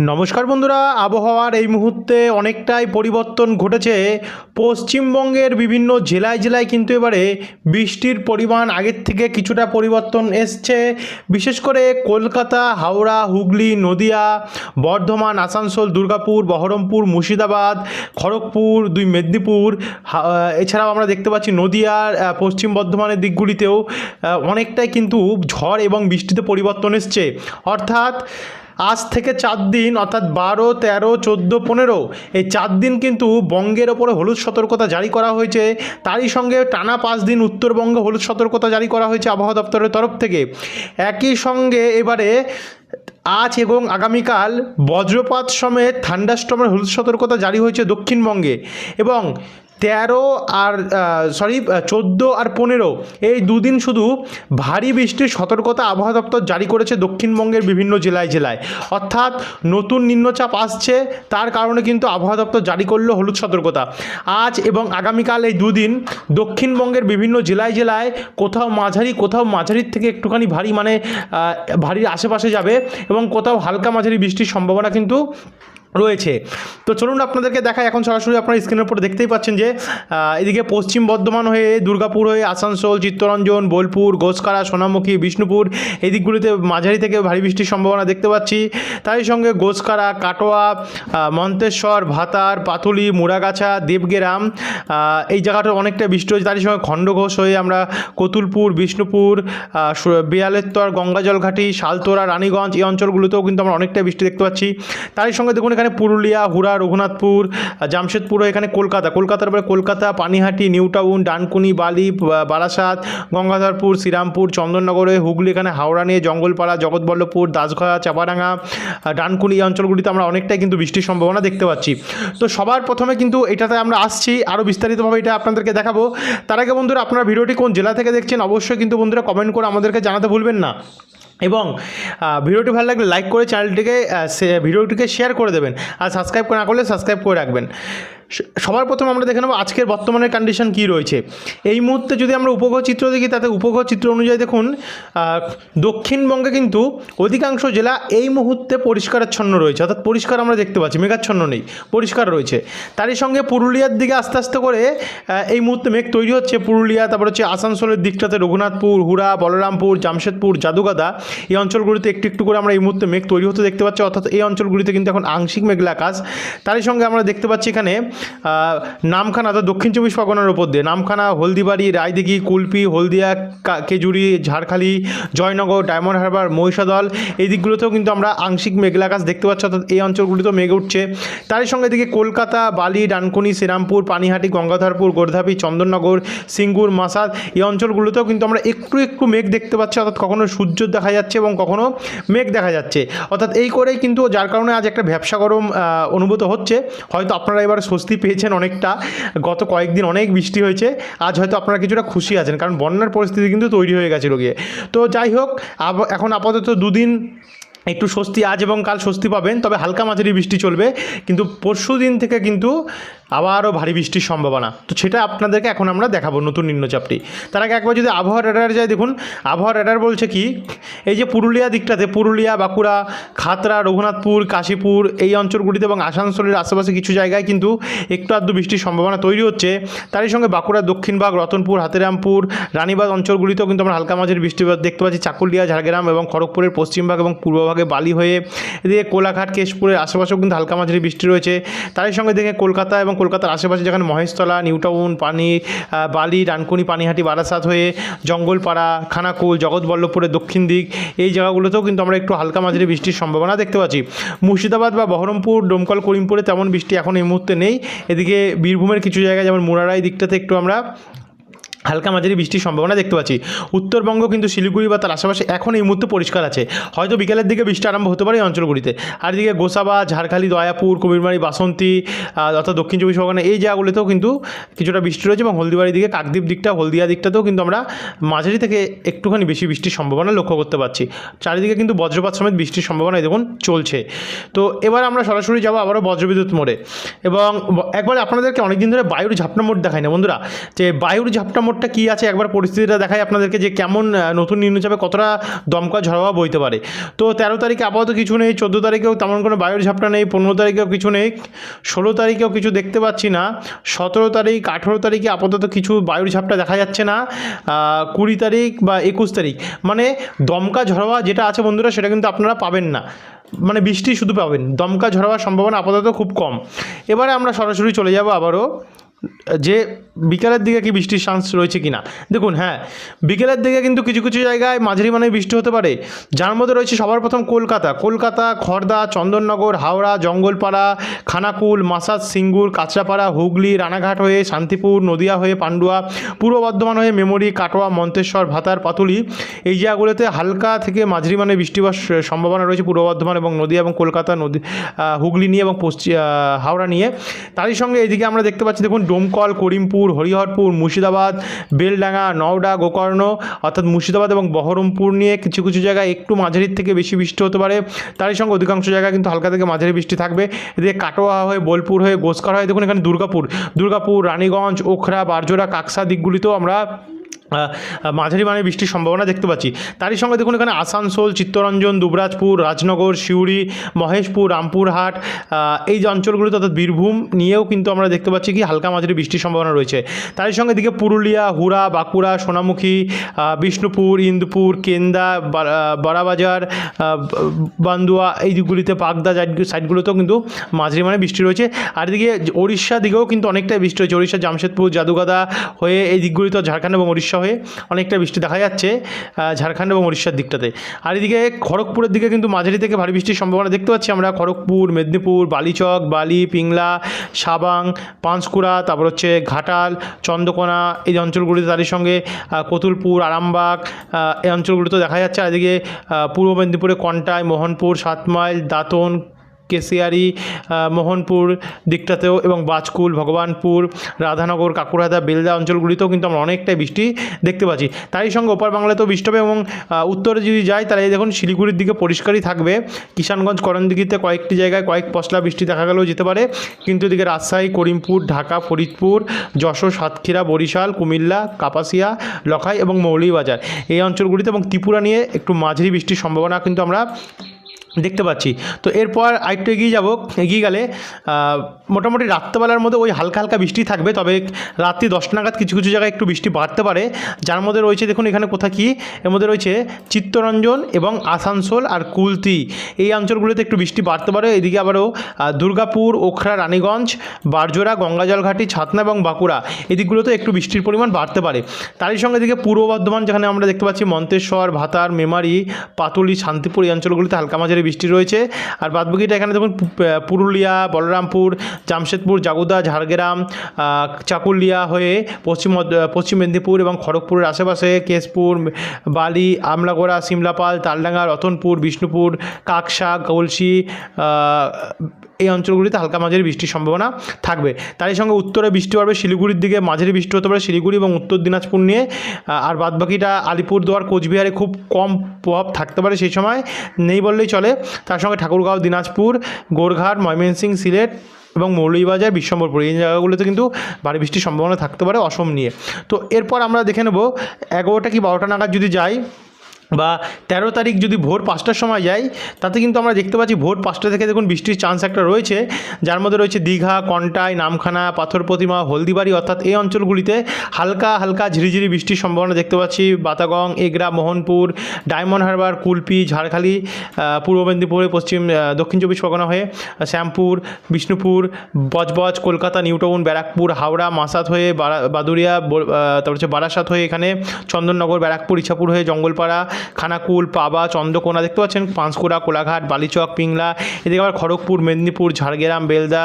নমস্কার বন্ধুরা, আবহাওয়ার এই মুহূর্তে অনেকটাই পরিবর্তন ঘটেছে। পশ্চিমবঙ্গের বিভিন্ন জেলায় জেলায় কিন্তু এবারে বৃষ্টির পরিমাণ আগের থেকে কিছুটা পরিবর্তন এসছে। বিশেষ করে কলকাতা, হাওড়া, হুগলি, নদিয়া, বর্ধমান, আসানসোল, দুর্গাপুর, বহরমপুর, মুর্শিদাবাদ, খড়গপুর, দুই মেদিনীপুর এছাড়াও আমরা দেখতে পাচ্ছি নদিয়ার পশ্চিম বর্ধমানের দিকগুলিতেও অনেকটাই কিন্তু ঝড় এবং বৃষ্টিতে পরিবর্তন এসছে। অর্থাৎ আজ থেকে চার দিন, অর্থাৎ বারো, তেরো, চোদ্দ, পনেরো, এই চার দিন কিন্তু বঙ্গের ওপরে হলুদ সতর্কতা জারি করা হয়েছে। তারই সঙ্গে টানা পাঁচ দিন উত্তরবঙ্গে হলুদ সতর্কতা জারি করা হয়েছে আবহাওয়া দপ্তরের তরফ থেকে। একই সঙ্গে এবারে আজ এবং আগামীকাল বজ্রপাত সমেত থান্ডাস্টমের হলুদ সতর্কতা জারি হয়েছে দক্ষিণবঙ্গে এবং তেরো আর সরি চোদ্দ আর পনেরো। এই দুদিন শুধু ভারী বৃষ্টির সতর্কতা আবহাওয়া দপ্তর জারি করেছে দক্ষিণবঙ্গের বিভিন্ন জেলায় জেলায়। অর্থাৎ নতুন নিম্নচাপ আসছে, তার কারণে কিন্তু আবহাওয়া দপ্তর জারি করল হলুদ সতর্কতা। আজ এবং আগামীকাল এই দুদিন দক্ষিণবঙ্গের বিভিন্ন জেলায় জেলায় কোথাও মাঝারি, কোথাও মাঝারির থেকে একটুখানি ভারী মানে ভারীর আশেপাশে যাবে এবং কোথাও হালকা মাঝারি বৃষ্টির সম্ভাবনা কিন্তু রয়েছে। তো চলুন আপনাদেরকে দেখায় এখন সরাসরি আপনারা স্ক্রিনের উপর দেখতেই পাচ্ছেন যে এদিকে পশ্চিম বর্ধমান হয়ে দুর্গাপুর হয়ে আসানসোল, চিত্তরঞ্জন, বোলপুর ঘোষকারা সোনামুখী, বিষ্ণুপুর এই দিকগুলিতে মাঝারি থেকে ভারী বৃষ্টির সম্ভাবনা দেখতে পাচ্ছি। তারই সঙ্গে গোসকারা, কাটোয়া মন্তেশ্বর, ভাতার, পাতুলি, মুড়াগাছা, দেবগেরাম এই জায়গাটা অনেকটা বৃষ্টি হয়েছে। তারই সঙ্গে খণ্ডঘোষ হয়ে আমরা কতুলপুর, বিষ্ণুপুর বিয়ালেত্তর, গঙ্গাজলঘাটি, শালতোরা, রানীগঞ্জ এই অঞ্চলগুলোতেও কিন্তু আমরা অনেকটা বৃষ্টি দেখতে পাচ্ছি। তারই সঙ্গে দেখুন এখানে পুরুলিয়া হুড়া রঘুনাথপুর আহ, জামশেদপুরও এখানে কলকাতা। কলকাতার পরে কলকাতা পানিহাটি নিউ টাউন ডানকুনি বালি বারাসাত গঙ্গাধরপুর শ্রীরামপুর চন্দননগরে হুগলি এখানে হাওড়া নিয়ে জঙ্গলপাড়া জগৎবল্লভপুর দাসগড়া চাপাডাঙ্গা ডানকুনি এই অঞ্চলগুলিতে আমরা অনেকটাই কিন্তু বৃষ্টির সম্ভাবনা দেখতে পাচ্ছি। তো সবার প্রথমে কিন্তু এটাতে আমরা আসছি আরও বিস্তারিতভাবে এটা আপনাদেরকে দেখাবো। তার আগে বন্ধুরা আপনারা ভিডিওটি কোন জেলা থেকে দেখছেন অবশ্যই কিন্তু বন্ধুরা কমেন্ট করে আমাদেরকে জানাতে ভুলবেন না। এবং ভিডিওটি ভালো লাগলে লাইক করে চ্যানেলটিকে ভিডিওটিকে শেয়ার করে দেবেন। আর সাবস্ক্রাইব না করলে সাবস্ক্রাইব করে রাখবেন। সবার প্রথম আমরা দেখে নেব আজকের বর্তমানের কন্ডিশন কী রয়েছে। এই মুহূর্তে যদি আমরা উপগ্রহ চিত্র দেখি, তাতে উপগ্রহ চিত্র অনুযায়ী দেখুন দক্ষিণবঙ্গে কিন্তু অধিকাংশ জেলা এই মুহূর্তে পরিষ্কারাচ্ছন্ন রয়েছে। অর্থাৎ পরিষ্কার আমরা দেখতে পাচ্ছি, মেঘাচ্ছন্ন নেই, পরিষ্কার রয়েছে। তারই সঙ্গে পুরুলিয়ার দিকে আস্তে আস্তে করে এই মুহূর্তে মেঘ তৈরি হচ্ছে পুরুলিয়া, তারপর হচ্ছে আসানসোলের দিকটাতে রঘুনাথপুর, হুড়া, বলরামপুর, জামশেদপুর, জাদুগাদা। এই অঞ্চলগুলিতে একটু একটু করে আমরা এই মুহূর্তে মেঘ তৈরি হতে দেখতে পাচ্ছি, অর্থাৎ এই অঞ্চলগুলিতে কিন্তু এখন আংশিক মেঘলা আকাশ। তারই সঙ্গে আমরা দেখতে পাচ্ছি এখানে নামখানা অর্থাৎ দক্ষিণ চব্বিশ পরগনার উপর দিয়ে, নামখানা, হলদিবাড়ি, রায়দিঘি, কুলপি, হলদিয়া কেজুরি ঝাড়খালি, জয়নগর, ডায়মন্ড হারবার, মহিষাদল, এই দিকগুলোতেও কিন্তু আমরা আংশিক মেঘলা আকাশ দেখতে পাচ্ছি, অর্থাৎ এই অঞ্চলগুলিতেও মেঘ উঠছে। তারই সঙ্গে এদিকে কলকাতা, বালি, ডানকুনি, শ্রীরামপুর, পানিহাটি, গঙ্গাধরপুর, গোর্ধাপি, চন্দননগর, সিঙ্গুর, মাসাদ, এই অঞ্চলগুলোতেও কিন্তু আমরা একটু একটু মেঘ দেখতে পাচ্ছি, অর্থাৎ কখনো সূর্য দেখা যাচ্ছে এবং কখনো মেঘ দেখা যাচ্ছে। অর্থাৎ এই করেই কিন্তু, যার কারণে আজ একটা ব্যবসা গরম অনুভূত হচ্ছে। হয়তো আপনারা এবার স্বস্তি পেয়েছেন অনেকটা। গত কয়েকদিন অনেক বৃষ্টি হয়েছে। আজ হয়তো আপনারা কিছুটা খুশি আছেন, কারণ বন্যার পরিস্থিতি কিন্তু তৈরি হয়ে গেছিল গিয়ে। তো যাই হোক এখন আপাতত দুদিন একটু স্বস্তি, আজ এবং কাল স্বস্তি পাবেন, তবে হালকা মাঝারি বৃষ্টি চলবে, কিন্তু পরশু দিন থেকে কিন্তু আবারও ভারী বৃষ্টির সম্ভাবনা। তো সেটা আপনাদেরকে এখন আমরা দেখাবো নতুন নিম্নচাপটি। তার আগে একবার যদি আবহাওয়া রেডার যায়, দেখুন আবহাওয়া রেডার বলছে কি, এই যে পুরুলিয়া দিকটাতে, পুরুলিয়া, বাঁকুড়া, খাতড়া, রঘুনাথপুর, কাশীপুর, এই অঞ্চলগুলিতে এবং আসানসোলের আশেপাশে কিছু জায়গায় কিন্তু একটু আধটু বৃষ্টির সম্ভাবনা তৈরি হচ্ছে। তারই সঙ্গে বাঁকুড়ার দক্ষিণভাগ রতনপুর, হাতিরামপুর রানীবাগ অঞ্চলগুলিতেও কিন্তু আমরা হালকা মাঝের বৃষ্টিপাত দেখতে পাচ্ছি। চাকুলিয়া, ঝাড়গ্রাম এবং খড়গপুরের পশ্চিমভাগ এবং পূর্বভাগে বালি হয়ে এদিকে কোলাঘাট, কেশপুরের আশেপাশেও কিন্তু হালকা মাঝারি বৃষ্টি রয়েছে। তারই সঙ্গে দেখে কলকাতা এবং কলকাতার আশেপাশে যেখানে মহেশতলা, নিউটাউন, পানি বালি, ডানকুনি, পানিহাটি, বারাসাত হয়ে জঙ্গলপাড়া, খানাকুল, জগৎবল্লভপুরের দক্ষিণ দিক, এই জায়গাগুলোতেও কিন্তু আমরা একটু হালকা মাঝারি বৃষ্টির সম্ভাবনা দেখতে পাচ্ছি। মুর্শিদাবাদ বা বহরমপুর, ডোমকল, করিমপুরে তেমন বৃষ্টি এখন এই মুহূর্তে নেই। এদিকে বীরভূমের কিছু জায়গায়, যেমন মুরারাই দিকটাতে একটু আমরা হালকা মাঝারি বৃষ্টির সম্ভাবনা দেখতে পাচ্ছি। উত্তরবঙ্গ কিন্তু শিলিগুড়ি বা তার আশেপাশে এখন এই মুহূর্তে পরিষ্কার আছে। হয়তো বিকেলের দিকে বৃষ্টি আরম্ভ হতে পারে এই অঞ্চলগুলিতে। আর এদিকে গোসাবা, ঝাড়খালি, দয়াপুর, কবিরমারি, বাসন্তী অর্থাৎ দক্ষিণ চব্বিশ পরগনা এই জায়গাগুলিতেও কিন্তু কিছুটা বৃষ্টি রয়েছে এবং হলদিবাড়ির দিকে কাকদ্বীপ দিকটা, হলদিয়া দিকটাতেও কিন্তু আমরা মাঝারি থেকে একটুখানি বেশি বৃষ্টির সম্ভাবনা লক্ষ্য করতে পারছি। চারিদিকে কিন্তু বজ্রপাত সমেত বৃষ্টির সম্ভাবনা দেখুন চলছে। তো এবার আমরা সরাসরি যাব আবারও বজ্রবিদ্যুৎ মোড়ে। এবং একবার আপনাদেরকে অনেকদিন ধরে বায়ুর ঝাপটা মোড় দেখাই না বন্ধুরা। যে বায়ুর ঝাপটা মোড়টা কী আছে? একবার পরিস্থিতিটা দেখাই আপনাদেরকে যে কেমন নতুন নিম্নচাপে কতটা দমকা ঝড়োয়া বইতে পারে। তো তেরো তারিখে আপাতত কিছু নেই, চোদ্দ তারিখেও তেমন কোনো বায়ুর ঝাপটা নেই, পনেরো তারিখেও কিছু নেই, ষোলো তারিখেও কিছু দেখতে পাচ্ছি না, সতেরো তারিখ, আঠেরো তারিখে আপাতত কিছু বায়ুর ঝাপটা দেখা যাচ্ছে না কুড়ি তারিখ বা একুশ তারিখ। মানে দমকা ঝড়োয়া যেটা আছে বন্ধুরা, সেটা কিন্তু আপনারা পাবেন না। মানে বৃষ্টি শুধু পাবেন, দমকা ঝড়াবার সম্ভাবনা আপাতত খুব কম। এবারে আমরা সরাসরি চলে যাব আবারও। যে বিকেলের দিকে কি বৃষ্টির চান্স রয়েছে কি না দেখুন হ্যাঁ বিকেলের দিকে কিন্তু কিছু কিছু জায়গায় মাঝারি মানে বৃষ্টি হতে পারে। যার মধ্যে রয়েছে সবার প্রথম কলকাতা। কলকাতা খড়দা চন্দননগর, হাওড়া, জঙ্গলপাড়া, খানাকুল, মাসাজ, সিঙ্গুর, কাঁচরাপাড়া, হুগলি, রানাঘাট হয়ে শান্তিপুর, নদিয়া হয়ে পান্ডুয়া, পূর্ব বর্ধমান হয়ে মেমরি, কাটোয়া, মন্তেশ্বর, ভাতার পাতুলি। এই জায়গাগুলোতে হালকা থেকে মাঝারি মানে বৃষ্টি হওয়ার সম্ভাবনা রয়েছে পূর্ব বর্ধমান এবং নদিয়া এবং কলকাতা, নদী হুগলি নিয়ে এবং পশ্চিম হাওড়া নিয়ে। তারই সঙ্গে এদিকে আমরা দেখতে পাচ্ছি, দেখুন ডোমকল, করিমপুর, হরিহরপুর, মুর্শিদাবাদ, বেলডাঙ্গা, নওডা, গোকর্ণ, অর্থাৎ মুর্শিদাবাদ এবং বহরমপুর নিয়ে কিছু কিছু জায়গায় একটু মাঝারির থেকে বেশি বৃষ্টি হতে পারে। তারই সঙ্গে অধিকাংশ জায়গায় কিন্তু হালকা থেকে মাঝারি বৃষ্টি থাকবে। এদিকে কাটোয়া হয়ে, বোলপুর হয়ে গোসকার হয়, দেখুন এখানে দুর্গাপুর। দুর্গাপুর, রানীগঞ্জ, ওখরা, বারজোড়া, কাকসা দিকগুলিতেও আমরা মাঝারি মানে বৃষ্টির সম্ভাবনা দেখতে পাচ্ছি। তারই সঙ্গে দেখুন এখানে আসানসোল চিত্তরঞ্জন দুবরাজপুর রাজনগর সিউড়ি মহেশপুর রামপুরহাট এই যে অঞ্চলগুলিতে অর্থাৎ বীরভূম নিয়েও কিন্তু আমরা দেখতে পাচ্ছি কি হালকা মাঝারি বৃষ্টির সম্ভাবনা রয়েছে। তারই সঙ্গে দিকে পুরুলিয়া হুড়া বাঁকুড়া সোনামুখী বিষ্ণুপুর ইন্দুপুর কেন্দা বা- আহ, বান্দুয়া এই দিকগুলিতে পাগদা সাইডগুলোতেও কিন্তু মাঝারি মানে বৃষ্টি রয়েছে। আর এদিকে ওড়িশা দিকেও কিন্তু অনেকটাই বৃষ্টি রয়েছে। ওড়িশা জামশেদপুর জাদুগাদা হয়ে এই দিকগুলিতে ঝাড়খণ্ড এবং উড়িষ্যা হয়ে অনেকটা বৃষ্টি দেখা যাচ্ছে ঝাড়খণ্ড এবং উড়িষ্যার দিকটাতে। আর এদিকে খড়গপুরের দিকে কিন্তু মাঝারি থেকে ভারী বৃষ্টির সম্ভাবনা দেখতে পাচ্ছি আমরা। খড়গপুর, মেদিনীপুর, বালিচক, বালি, পিংলা, সাবাং, পাঁশকুড়া, তারপর হচ্ছে ঘাটাল, চন্দ্রকোনা, এই অঞ্চলগুলিতে তারই সঙ্গে কতুলপুর, আরামবাগ এই অঞ্চলগুলিতে দেখা যাচ্ছে। আর এদিকে পূর্ব মেদিনীপুরে কন্টাই, মোহনপুর, সাতমাইল, দাঁতন কেশিয়ারি মোহনপুর দিকটাতেও এবং বাজকুল, ভগবানপুর, রাধানগর কাকুরাদা বেলদা অঞ্চলগুলিতেও কিন্তু আমরা অনেকটাই বৃষ্টি দেখতে পাচ্ছি। তারই সঙ্গে ওপার বাংলাতেও বৃষ্টি হবে এবং উত্তরে যদি যাই তাহলে দেখুন শিলিগুড়ির দিকে পরিষ্কারই থাকবে। কিষানগঞ্জ, করণদিঘিতে কয়েকটি জায়গায় কয়েক পশলা বৃষ্টি দেখা গেলেও যেতে পারে। কিন্তু এদিকে রাজশাহী, করিমপুর, ঢাকা, ফরিদপুর, যশোর, সাতক্ষীরা, বরিশাল, কুমিল্লা, কাপাসিয়া, লখাই এবং মৌলভীবাজার এই অঞ্চলগুলিতে এবং ত্রিপুরা নিয়ে একটু মাঝারি বৃষ্টির সম্ভাবনা কিন্তু আমরা দেখতে পাচ্ছি। তো এরপর আরেকটু এগিয়ে যাব, এগিয়ে গেলে মোটামুটি রাত্রেবেলার মধ্যে ওই হালকা হালকা বৃষ্টি থাকবে, তবে রাত্রি দশটা নাগাদ কিছু কিছু জায়গায় একটু বৃষ্টি বাড়তে পারে। যার মধ্যে রয়েছে দেখুন এখানে কোথা কি, এর মধ্যে রয়েছে চিত্তরঞ্জন এবং আসানসোল আর কুলতি। এই অঞ্চলগুলোতে একটু বৃষ্টি বাড়তে পারে। এদিকে আবারও দুর্গাপুর, ওখরা, রানীগঞ্জ, বারজোড়া, গঙ্গাজলঘাটি, ছাতনা এবং বাঁকুড়া এদিকগুলোতে একটু বৃষ্টির পরিমাণ বাড়তে পারে। তারই সঙ্গে এদিকে পূর্ব বর্ধমান যেখানে আমরা দেখতে পাচ্ছি মন্তেশ্বর, ভাতার, মেমারি, পাতুলি, শান্তিপুর এই অঞ্চলগুলিতে হালকা মাঝারি বৃষ্টি রয়েছে। আর বাদবাকিটা এখানে দেখুন পুরুলিয়া, বলরামপুর, জামশেদপুর, জাগুদা, ঝাড়গ্রাম চাকুলিয়া হয়ে পশ্চিম পশ্চিম মেদিনীপুর এবং খড়গপুরের আশেপাশে কেশপুর, বালি, আমলাগোড়া, সিমলাপাল, তালডাঙ্গা, রতনপুর, বিষ্ণুপুর, কাকসা গলসি এই অঞ্চলগুলিতে হালকা মাঝারি বৃষ্টির সম্ভাবনা থাকবে। তারই সঙ্গে উত্তরে বৃষ্টি পড়বে, শিলিগুড়ির দিকে মাঝারি বৃষ্টি হতে পারে শিলিগুড়ি এবং উত্তর দিনাজপুর নিয়ে। আর বাদবাকিটা আলিপুরদুয়ার, কোচবিহারে খুব কম প্রভাব থাকতে পারে সেই সময়। নেই বললেই চলে। তার সঙ্গে ঠাকুরগাঁও, দিনাজপুর, গোরঘাট, ময়মনসিংহ, সিলেট এবং মৌলভীবাজার, বিশ্বম্বরপুর, এই জায়গাগুলোতে কিন্তু ভারী বৃষ্টির সম্ভাবনা থাকতে পারে অসম নিয়ে। তো এরপর আমরা দেখে নেব, এগারোটা কি বারোটা নাগাদ যদি যাই বা তেরো তারিখ যদি ভোর পাঁচটার সময় যাই তাতে কিন্তু আমরা দেখতে পাচ্ছি ভোর পাঁচটা থেকে দেখুন বৃষ্টির চান্স একটা রয়েছে। যার মধ্যে রয়েছে দীঘা, কন্টাই, নামখানা, পাথর প্রতিমা, হলদিবাড়ি অর্থাৎ এই অঞ্চলগুলিতে হালকা হালকা ঝিরিঝিরি বৃষ্টির সম্ভাবনা দেখতে পাচ্ছি। বাতাগং, এগরা, মোহনপুর, ডায়মন্ড হারবার, কুলপি, ঝাড়খালি পূর্ব মেদিনীপুরে, পশ্চিম দক্ষিণ চব্বিশ পরগনা হয়ে, শ্যামপুর, বিষ্ণুপুর, বজবজ, কলকাতা, নিউটাউন, ব্যারাকপুর, হাওড়া মাসাত হয়ে বাদুরিয়া তারপর হচ্ছে বারাসাত হয়ে এখানে, চন্দননগর, ব্যারাকপুর, ইছাপুর হয়ে, জঙ্গলপাড়া খানাকুল, পাবা, চন্দ্রকোনা, দেখতে পাচ্ছেন পাঁশকুড়া, কোলাঘাট, বালিচক, পিংলা, এদিকে আবার খড়গপুর, মেদিনীপুর, ঝাড়গ্রাম, বেলদা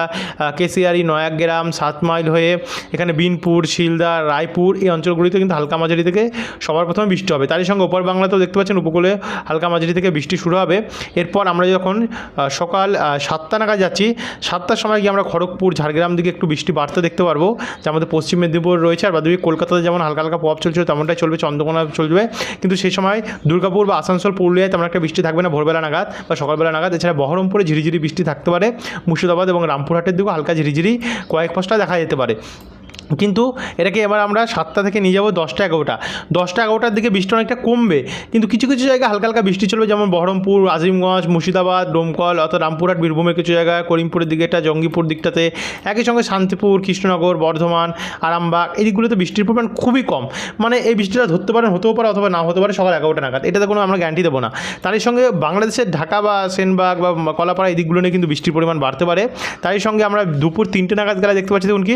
কেশিয়ারি, নয়াগ্রাম, সাত মাইল হয়ে এখানে বিনপুর, শিলদা, রায়পুর, এই অঞ্চলগুলিতে কিন্তু হালকা মাঝারি থেকে সবার প্রথমে বৃষ্টি হবে। তারই সঙ্গে উপর বাংলাতেও দেখতে পাচ্ছেন উপকূলে হালকা মাঝারি থেকে বৃষ্টি শুরু হবে। এরপর আমরা যখন সকাল সাতটা নাগাদ যাচ্ছি, সাতটার সময় গিয়ে আমরা খড়গপুর, ঝাড়গ্রাম দিকে একটু বৃষ্টি বাড়তে দেখতে পারব। যার মধ্যে পশ্চিম মেদিনীপুর রয়েছে, আর বাদুবি কলকাতাতে যেমন হালকা হালকা প্রভাব চলছিল, তেমনটাই চলবে, চন্দ্রকোনা চলবে। কিন্তু সেই সময় দুর্গাপুর বা আসানসোল, পুরুলিয়ায় তেমন একটা বৃষ্টি থাকবে না, ভোরবেলা নাগাদ বা সকালবেলা নাগাদ। এছাড়া বহরমপুরে ঝিরিঝিরি বৃষ্টি থাকতে পারে, মুর্শিদাবাদ এবং রামপুরহাটের দিকেও হালকা ঝিরিঝিরি কয়েক ফসটা দেখা যেতে পারে। কিন্তু এটাকে এবার আমরা সাতটা থেকে নিয়ে যাব দশটা এগারোটা। দশটা এগারোটার দিকে বৃষ্টি অনেকটা কমবে, কিন্তু কিছু কিছু জায়গায় হালকা হালকা বৃষ্টি চলবে, যেমন বহরমপুর, আজিমগঞ্জ, মুর্শিদাবাদ, ডোমকল, অর্থাৎ রামপুরহাট, বীরভূমের কিছু জায়গায় করিমপুরের দিকে একটা, জঙ্গিপুর দিকটাতে। একই সঙ্গে শান্তিপুর, কৃষ্ণনগর, বর্ধমান, আরামবাগ, এই দিকগুলোতে বৃষ্টির পরিমাণ খুবই কম। মানে এই বৃষ্টিটা ধরতে পারেন হতেও পারে, অথবা না হতে পারে, সকাল এগারোটা নাগাদ। এটাতে কোনো আমরা গ্যারান্টি দেবো না। তারই সঙ্গে বাংলাদেশের ঢাকা বা সেনবাগ বা কলাপাড়া, এই দিকগুলো নিয়ে কিন্তু বৃষ্টির পরিমাণ বাড়তে পারে। তারই সঙ্গে আমরা দুপুর তিনটে নাগাদ গেলে দেখতে পাচ্ছি, দেখুন কি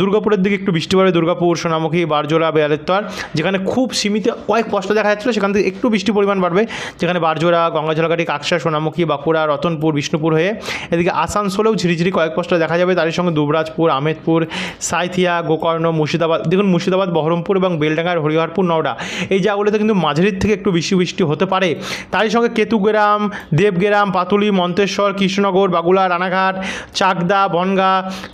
দুর্গাপুরের দিকে একটু বৃষ্টি পড়ে দুর্গাপুর, সোনামুখী, বারজোড়া, বেয়ালেত্তর, যেখানে খুব সীমিত কয়েক কষ্ট দেখা যাচ্ছিল, সেখান থেকে একটু বৃষ্টি পরিমাণ বাড়বে। যেখানে বারজোড়া গঙ্গাঝোলাঘাটি কাকসা, সোনামুখী, বাঁকুড়া, রতনপুর, বিষ্ণুপুর হয়ে এদিকে আসানসোলেও ঝিরিঝিরি কয়েক পষ্ট দেখা যাবে। তারই সঙ্গে দুবরাজপুর, আমেদপুর, সাইথিয়া, গোকর্ণ, মুর্শিদাবাদ দেখুন মুর্শিদাবাদ, বহরমপুর এবং বেলডাঙ্গার হরিহরপুর নওডা, এই জায়গাগুলোতে কিন্তু মাঝারির থেকে একটু বেশি বৃষ্টি হতে পারে। তারই সঙ্গে কেতুগ্রাম, দেবগ্রাম, পাতুলি, মন্তেশ্বর, কৃষ্ণনগর, বাগুলা, রানাঘাট, চাকদা, বনগা,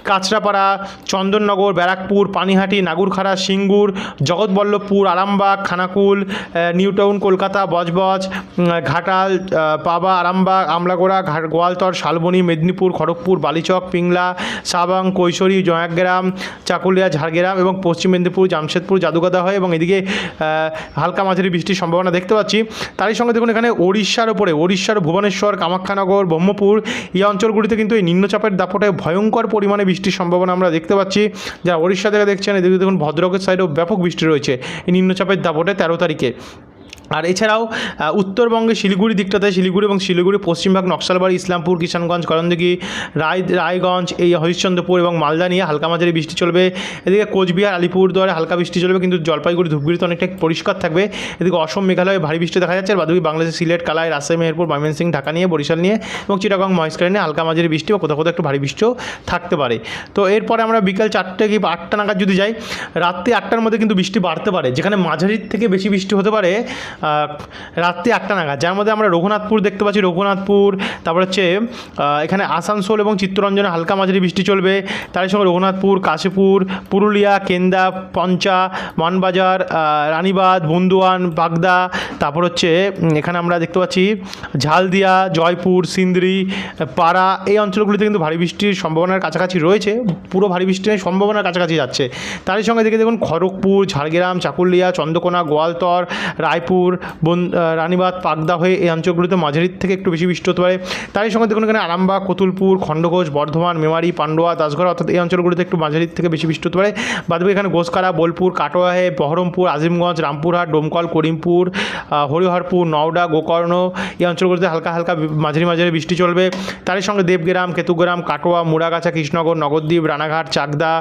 কাঁচরাপাড়া, চন্দননগর ব্যারাকপুর পানিহাটি, নাগুরখাড়া, সিঙ্গুর, জগৎবল্লভপুর, আরামবাগ, খানাকুল নিউটাউন, কলকাতা, বজবজ ঘাটাল পাবা, আরামবাগ, আমলাগোড়া গোয়ালতর, শালবনী, মেদিনীপুর, খড়গপুর, বালিচক, পিংলা, সাবাং, কৈশোরী, জয়াগ্রাম, চাকুলিয়া, ঝাড়গ্রাম এবং পশ্চিম মেদিনীপুর, জামশেদপুর জাদুগাদা হয় এবং এদিকে হালকা মাঝারি বৃষ্টির সম্ভাবনা দেখতে পাচ্ছি। তারই সঙ্গে দেখুন এখানে ওড়িশার ওপরে, ওড়িশার ভুবনেশ্বর, কামাখ্যানগর, ব্রহ্মপুর, এই অঞ্চলগুলিতে কিন্তু এই নিম্নচাপের দাপটে ভয়ঙ্কর পরিমাণে বৃষ্টির সম্ভাবনা আমরা দেখতে পাচ্ছি। যা ওড়িশা থেকে দেখছেন এদিকে দেখুন ভদ্রকের সাইডেও ব্যাপক বৃষ্টি রয়েছে। এই নিম্নচাপের দাপটে তেরো তারিখে আর এছাড়াও উত্তরবঙ্গে শিলিগুড়ি দিকটাতে, শিলিগুড়ি এবং শিলিগুড়ি পশ্চিমবঙ্গ নকশালবাড়ি, ইসলামপুর, কিষানগঞ্জ, করণদিঘি, রায়, রায়গঞ্জ, এই হরিশ্চন্দ্রপুর এবং মালদা নিয়ে হালকা মাঝারি বৃষ্টি চলবে। এদিকে কোচবিহার, আলিপুরদুয়ারে হালকা বৃষ্টি চলবে, কিন্তু জলপাইগুড়ি, ধূপগুড়িতে অনেকটা পরিষ্কার থাকবে। এদিকে অসম, মেঘালয়ে ভারী বৃষ্টি দেখা যাচ্ছে, আর বাদবাকি বাংলাদেশ, সিলেট, কালাই, রাজশাহী, মেহেরপুর, ময়মনসিংহ, ঢাকা নিয়ে, বরিশাল নিয়ে এবং চিটাগং, মহেশখালী নিয়ে হালকা মাঝারি বৃষ্টি বা কোথাও কোথাও একটু ভারী বৃষ্টিও থাকতে পারে। তো এরপরে আমরা বিকাল চারটে কি আটটা নাগাদ যদি যাই, রাত্রি আটটার মধ্যে কিন্তু বৃষ্টি বাড়তে পারে, যেখানে মাঝারির থেকে বেশি বৃষ্টি হতে পারে রাত্রি আটটা নাগাদ যার মধ্যে আমরা রঘুনাথপুর দেখতে পাচ্ছি রঘুনাথপুর তারপর হচ্ছে এখানে আসানসোল এবং চিত্তরঞ্জনে হালকা মাঝারি বৃষ্টি চলবে তার সঙ্গে রঘুনাথপুর কাশীপুর পুরুলিয়া কেন্দা পঞ্চা মানবাজার আহ, রানীবাঁধ বন্দুয়ান বাগদা তারপর হচ্ছে এখানে আমরা দেখতে পাচ্ছি ঝালদিয়া জয়পুর সিন্দ্রি পাড়া এই অঞ্চলগুলিতে কিন্তু ভারী বৃষ্টির সম্ভাবনার কাছাকাছি রয়েছে পুরো ভারী বৃষ্টির সম্ভাবনার কাছাকাছি যাচ্ছে। তারই সঙ্গে দেখে দেখুন খড়গপুর ঝাড়গ্রাম চাকুলিয়া চন্দ্রকোনা গোয়ালতর রায়পুর বন আহ, রানীবাঁধ পাকদা হয়ে এই অঞ্চলগুলিতে মাঝারির থেকে একটু বেশি বৃষ্টি হতে পারে। তারই সঙ্গে দেখুন এখানে আরামবাগ কতুলপুর খণ্ডঘোষ বর্ধমান মেমারি পান্ডুয়া দাসগড় অর্থাৎ এই অঞ্চলগুলিতে একটু মাঝারির থেকে বেশি বৃষ্টি হতে পারে। বাদবাকি এখানে গোসকারা বোলপুর কাটোয়াহে বহরমপুর আজিমগঞ্জ রামপুরহাট ডোমকল করিমপুর হরিহরপুর নওডা গোকর্ণ এই অঞ্চলগুলিতে হালকা হালকা মাঝারি মাঝারি বৃষ্টি চলবে। তারই সঙ্গে দেবগ্রাম কেতুগ্রাম কাটোয়া মুড়াগাছা কৃষ্ণনগর নগরদ্বীপ রানাঘাট চাকদা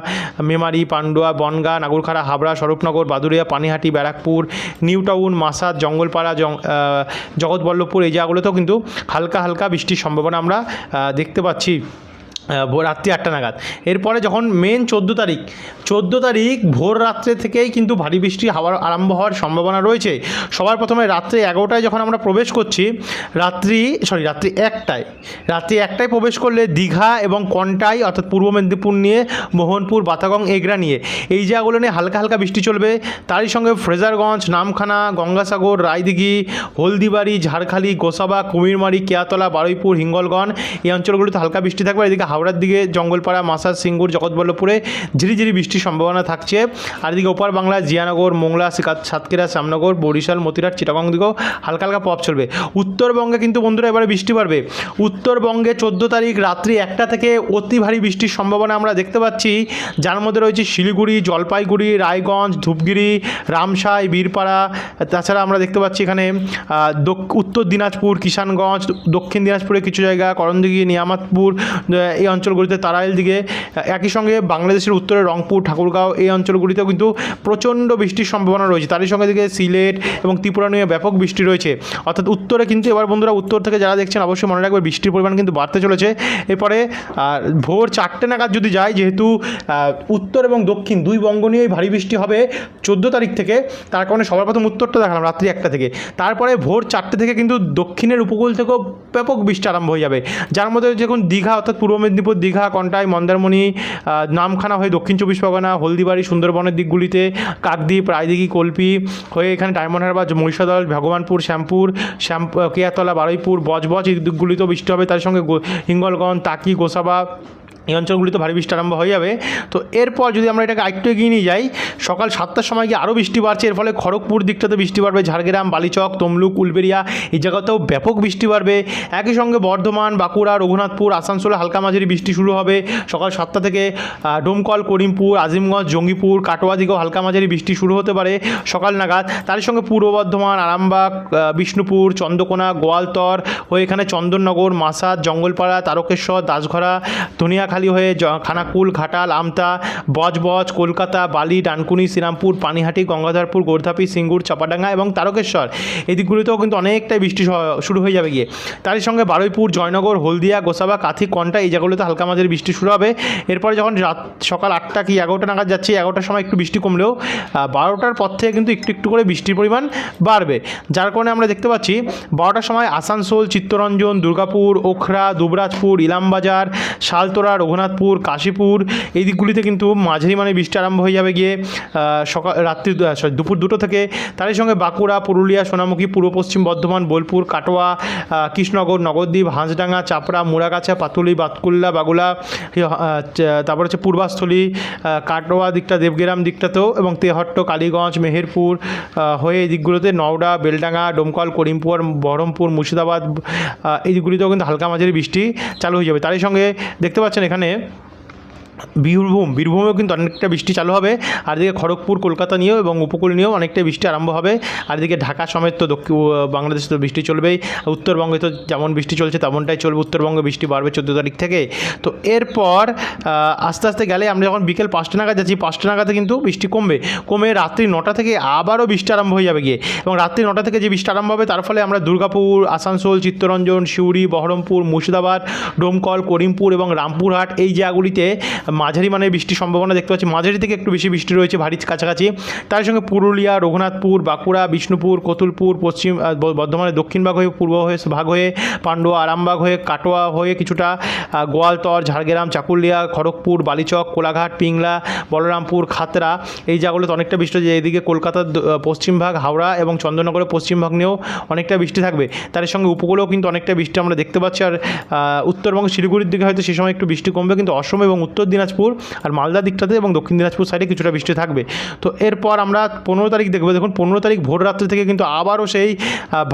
মেমারি পান্ডুয়া বনগা নাগরখাড়া হাবড়া স্বরূপনগর বাদুরিয়া পানিহাটি ব্যারাকপুর নিউ টাউন মাসাদ জঙ্গলপাড়া জগৎবল্লভপুর এই জায়গাগুলোতেও কিন্তু হালকা হালকা বৃষ্টির সম্ভাবনা আমরা দেখতে পাচ্ছি। রাত্রি আটটা নাগাদ। এরপরে যখন মেন চোদ্দ তারিখ চোদ্দ তারিখ ভোর রাত্রে থেকেই কিন্তু ভারী বৃষ্টি হওয়ার আরম্ভ হওয়ার সম্ভাবনা রয়েছে। সবার প্রথমে রাত্রে এগারোটায় যখন আমরা প্রবেশ করছি, রাত্রি সরি রাত্রি একটায় রাত্রি একটায় প্রবেশ করলে দীঘা এবং কন্টাই, অর্থাৎ পূর্ব মেদিনীপুর নিয়ে মোহনপুর, বাতাগং, এগরা নিয়ে, এই জায়গাগুলো নিয়ে হালকা হালকা বৃষ্টি চলবে। তারই সঙ্গে ফ্রেজারগঞ্জ, নামখানা, গঙ্গাসাগর, রায়দিঘি, হলদিবাড়ি, ঝাড়খালি, গোসাবা, কুমিরমারি, কেয়াতলা, বারুইপুর, হিঙ্গলগঞ্জ, এই অঞ্চলগুলিতে হালকা বৃষ্টি থাকবে। এদিকে হাওড়ার দিকে জঙ্গলপাড়া, মাসাজ, সিঙ্গুর, জগৎবল্লভপুরে ঝিরিঝিরি বৃষ্টির সম্ভাবনা থাকছে। আর এদিকে ওপার বাংলা, জিয়ানগর, মোংলা সাতক্ষীরা, শ্যামনগর, বরিশাল, মতিরাট, চিটাগং দিকেও হালকা হালকা পপ চলবে। উত্তরবঙ্গে কিন্তু বন্ধুরা এবারে বৃষ্টি পারবে উত্তরবঙ্গে চোদ্দ তারিখ রাত্রি একটা থেকে অতি ভারী বৃষ্টির সম্ভাবনা আমরা দেখতে পাচ্ছি। যার মধ্যে রয়েছে শিলিগুড়ি, জলপাইগুড়ি, রায়গঞ্জ, ধূপগিরি, রামসাই, বীরপাড়া, তাছাড়া আমরা দেখতে পাচ্ছি এখানে উত্তর দিনাজপুর, কিষানগঞ্জ, দক্ষিণ দিনাজপুরে কিছু জায়গা, করণদিঘি, নিয়ামতপুর এই অঞ্চলগুলিতে তারাইল দিকে একই সঙ্গে বাংলাদেশের উত্তরে রংপুর, ঠাকুরগাঁও এই অঞ্চলগুলিতেও কিন্তু প্রচণ্ড বৃষ্টির সম্ভাবনা রয়েছে। তারই সঙ্গে দিকে সিলেট এবং ত্রিপুরা নিয়ে ব্যাপক বৃষ্টি রয়েছে। অর্থাৎ উত্তরে কিন্তু এবার বন্ধুরা উত্তর থেকে যারা দেখছেন অবশ্যই মনে রাখবে বৃষ্টির পরিমাণ কিন্তু বাড়তে চলেছে। এরপরে ভোর চারটে নাগাদ যদি যায় যেহেতু উত্তর এবং দক্ষিণ দুই বঙ্গ নিয়েই ভারী বৃষ্টি হবে চোদ্দ তারিখ থেকে, তার কারণে সবার প্রথম উত্তরটা দেখালাম রাত্রি একটা থেকে। তারপরে ভোর চারটে থেকে কিন্তু দক্ষিণের উপকূল থেকেও ব্যাপক বৃষ্টি আরম্ভ হয়ে যাবে। যার মধ্যে যখন দীঘা অর্থাৎ পূর্ব মেদিনীপুর, দীঘা, কন্টাই, মন্দারমণি নামখানা হয়ে দক্ষিণ চব্বিশ পরগনা, হলদিবাড়ি, সুন্দরবনের দিকগুলিতে কাকদ্বীপ, রায়দিঘি, কল্পি হয়ে এখানে ডায়মন্ড হারবার, মহিষাদল, ভগবানপুর, শ্যামপুর শ্যাম কেয়াতলা, বারুইপুর, বজবজ এই দিকগুলিতেও বৃষ্টি হবে। তার সঙ্গে হিঙ্গলগঞ্জ, তাকি, গোসাবা এই অঞ্চলগুলিতে ভারী বৃষ্টি আরম্ভ হয়ে যাবে। তো এরপর যদি আমরা এটাকে আরেকটু এগিয়ে নিয়ে যাই, সকাল সাতটার সময় গিয়ে আরও বৃষ্টি বাড়ছে। এর ফলে খড়গপুর দিকটাতে বৃষ্টি বাড়বে, ঝাড়গ্রাম, বালিচক, তমলুক, উলবেরিয়া এই জায়গাতেও ব্যাপক বৃষ্টি বাড়বে। একই সঙ্গে বর্ধমান, বাঁকুড়া, রঘুনাথপুর, আসানসোলে, হালকা মাঝারি বৃষ্টি শুরু হবে। সকাল সাতটা থেকে ডোমকল, করিমপুর, আজিমগঞ্জ, জঙ্গিপুর, কাটোয়া দিকেও হালকা মাঝারি বৃষ্টি শুরু হতে পারে সকাল নাগাদ। তার সঙ্গে পূর্ব বর্ধমান, আরামবাগ বিষ্ণুপুর, চন্দ্রকোনা, গোয়ালতর হয়ে এখানে চন্দননগর মাসাদ জঙ্গলপাড়া, তারকেশ্বর, দাসঘরা ধনিয়াখালী হয়ে খানাকুল, ঘাটাল, আমতা, বজবজ, কলকাতা, বালি, ডানকুনি, শ্রীরামপুর, পানিহাটি, গঙ্গাধরপুর, গোর্ধাপি, সিঙ্গুর, চাপাডাঙ্গা এবং তারকেশ্বর। এই দিকগুলিতেও কিন্তু অনেকটাই বৃষ্টি শুরু হয়ে যাবে গিয়ে। তারই সঙ্গে বারুইপুর, জয়নগর, হলদিয়া, গোসাবা কাথি কন্টা এই জায়গাগুলোতে হালকা মাঝারি বৃষ্টি শুরু হবে। এরপরে যখন রাত, সকাল আটটা কি এগারোটা নাগাদ যাচ্ছে, এগারোটার সময় একটু বৃষ্টি কমলেও বারোটার পর থেকে কিন্তু একটু একটু করে বৃষ্টির পরিমাণ বাড়বে। যার কারণে আমরা দেখতে পাচ্ছি, বারোটার সময় আসানসোল, চিত্তরঞ্জন, দুর্গাপুর, ওখরা, দুবরাজপুর, ইলামবাজার, শালতোরা রঘুনাথপুর, কাশীপুর, এই দিকগুলিতে কিন্তু মাঝারি মানে বৃষ্টি আরম্ভ হয়ে যাবে গিয়ে সকাল, রাত্রি সরি দুপুর দুটো থেকে। তারই সঙ্গে বাঁকুড়া, পুরুলিয়া, সোনামুখী, পূর্ব পশ্চিম বর্ধমান, বোলপুর, কাটোয়া কৃষ্ণনগর, নগরদ্বীপ, হাঁসডাঙ্গা, চাপড়া, মুড়াগাছা, পাতুলি, বাতকুল্লা, বাগুলা তারপর হচ্ছে পূর্বাস্থলী কাটোয়া দিকটা, দেবগ্রাম দিকটাতেও এবং তেহট্ট, কালীগঞ্জ, মেহেরপুর হয়ে এই দিকগুলোতে নওডা, বেলডাঙ্গা, ডোমকল, করিমপুর, বহরমপুর, মুর্শিদাবাদ এই দিকগুলিতেও কিন্তু হালকা মাঝারি বৃষ্টি চালু হয়ে যাবে। তারই সঙ্গে দেখতে পাচ্ছেন এখানে এখানে বীরভূম, বীরভূমেও কিন্তু অনেকটা বৃষ্টি চালু হবে। আর এদিকে খড়গপুর, কলকাতা নিয়েও এবং উপকূল নিয়েও অনেকটা বৃষ্টি আরম্ভ হবে। আর এদিকে ঢাকা সমেত তো দক্ষিণ বাংলাদেশে তো বৃষ্টি চলবেই। উত্তরবঙ্গে তো যেমন বৃষ্টি চলছে তেমনটাই চলবে। উত্তরবঙ্গে বৃষ্টি বাড়বে চোদ্দ তারিখ থেকে। তো এরপর আস্তে আস্তে গেলে আমরা যখন বিকেল পাঁচটা নাগাদ যাচ্ছি, পাঁচটা নাগাদে কিন্তু বৃষ্টি কমবে। কমে রাত্রি নটা থেকে আবারও বৃষ্টি আরম্ভ হয়ে যাবে গিয়ে। এবং রাত্রি নটা থেকে যে বৃষ্টি আরম্ভ হবে, তার ফলে আমরা দুর্গাপুর, আসানসোল, চিত্তরঞ্জন সিউড়ি বহরমপুর, মুর্শিদাবাদ, ডোমকল, করিমপুর এবং রামপুরহাট এই জায়গাগুলিতে মাঝারি মানের বৃষ্টির সম্ভাবনা দেখতে পাচ্ছি। মাঝারি থেকে একটু বেশি বৃষ্টি রয়েছে ভারী কাছাকাছি। তার সঙ্গে পুরুলিয়া, রঘুনাথপুর, বাঁকুড়া, বিষ্ণুপুর, কতুলপুর, পশ্চিম বর্ধমানের দক্ষিণ ভাগ হয়ে, পূর্ব হয়ে, ভাগ হয়ে, পান্ডুয়া, আরামবাগ হয়ে, কাটোয়া হয়ে কিছুটা গোয়ালতর, ঝাড়গ্রাম, চাকুলিয়া, খড়গপুর, বালিচক, কোলাঘাট, পিংলা, বলরামপুর, খাতরা এই জায়গাগুলোতে অনেকটা বৃষ্টি হচ্ছে। এদিকে কলকাতার পশ্চিম ভাগ, হাওড়া এবং চন্দ্রনগরের পশ্চিম ভাগ নিয়েও অনেকটা বৃষ্টি থাকবে। তার সঙ্গে উপকূলেও কিন্তু অনেকটা বৃষ্টি আমরা দেখতে পাচ্ছি। আর উত্তরবঙ্গ শিলিগুড়ির দিকে হয়তো সে সময় একটু বৃষ্টি কমবে, কিন্তু অসম এবং উত্তর দিনাজপুর আর মালদা দিকটাতে এবং দক্ষিণ দিনাজপুর সাইডে কিছুটা বৃষ্টি থাকবে। তো এরপর আমরা পনেরো তারিখ দেখব। দেখুন, পনেরো তারিখ ভোর রাত্রি থেকে কিন্তু আবারও সেই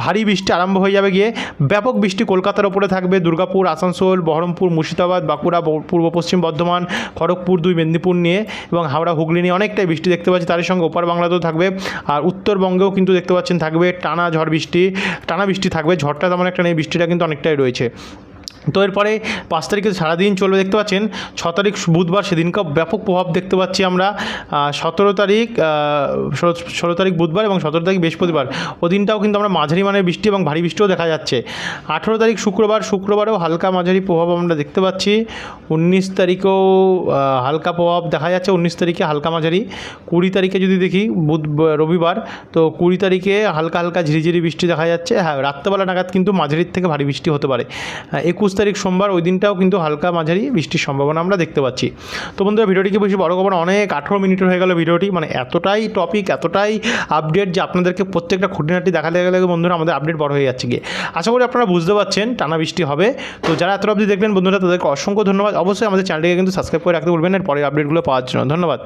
ভারী বৃষ্টি আরম্ভ হয়ে যাবে গিয়ে ব্যাপক বৃষ্টি কলকাতার ওপরে থাকবে। দুর্গাপুর, আসানসোল, বহরমপুর, মুর্শিদাবাদ, বাঁকুড়া পূর্ব পশ্চিম বর্ধমান, খড়গপুর, দুই মেদিনীপুর নিয়ে এবং হাওড়া, হুগলি নিয়ে অনেকটাই বৃষ্টি দেখতে পাচ্ছি। তার সঙ্গে ওপার বাংলাতেও থাকবে। আর উত্তরবঙ্গেও কিন্তু দেখতে পাচ্ছেন থাকবে টানা ঝড় বৃষ্টি। টানা বৃষ্টি থাকবে। ঝড়টা তেমন একটা নেই। বৃষ্টিটা কিন্তু অনেকটাই রয়েছে। তো এরপরে পাঁচ তারিখে সারাদিন চলবে দেখতে পাচ্ছেন, ছ তারিখ বুধবার সেদিনকার ব্যাপক প্রভাব দেখতে পাচ্ছি আমরা। সতেরো তারিখ ষোলো তারিখ বুধবার এবং সতেরো তারিখ বৃহস্পতিবার। ওদিনটাও কিন্তু আমরা মাঝারি মানের বৃষ্টি এবং ভারী বৃষ্টিও দেখা যাচ্ছে। আঠেরো তারিখ শুক্রবার, শুক্রবারেও হালকা মাঝারি প্রভাব আমরা দেখতে পাচ্ছি। উনিশ তারিখেও হালকা প্রভাব দেখা যাচ্ছে। উনিশ তারিখে হালকা মাঝারি, কুড়ি তারিখে যদি দেখি বুধ, রবিবার, তো কুড়ি তারিখে হালকা হালকা ঝিরিঝিরি বৃষ্টি দেখা যাচ্ছে। হ্যাঁ রাত্রেবেলা নাগাদ কিন্তু মাঝারির থেকে ভারী বৃষ্টি হতে পারে। একুশ তারিখ সোমবার, ওই দিনটাও কিন্তু হালকা মাঝারি বৃষ্টির সম্ভাবনা আমরা দেখতে পাচ্ছি। তো বন্ধুরা, ভিডিওটিকে বেশি বড় খবর অনেক আঠেরো মিনিটের হয়ে গেল ভিডিওটি মানে এতটাই টপিক এতটাই আপডেট যে আপনাদেরকে প্রত্যেকটা খুঁটিনাটি দেখাতে গেলে বন্ধুরা আমাদের আপডেট বড় হয়ে যাচ্ছে গিয়ে। আশা করি আপনারা বুঝতে পারছেন, টানা বৃষ্টি হবে। তো যারা এত অবধি দেখলেন বন্ধুরা, তাদেরকে অসংখ্য ধন্যবাদ। অবশ্যই আমাদের চ্যানেলটিকে কিন্তু সাবস্ক্রাইব করে রাখতে বলবেন এর পরের আপডেটগুলো পাওয়ার জন্য ধন্যবাদ।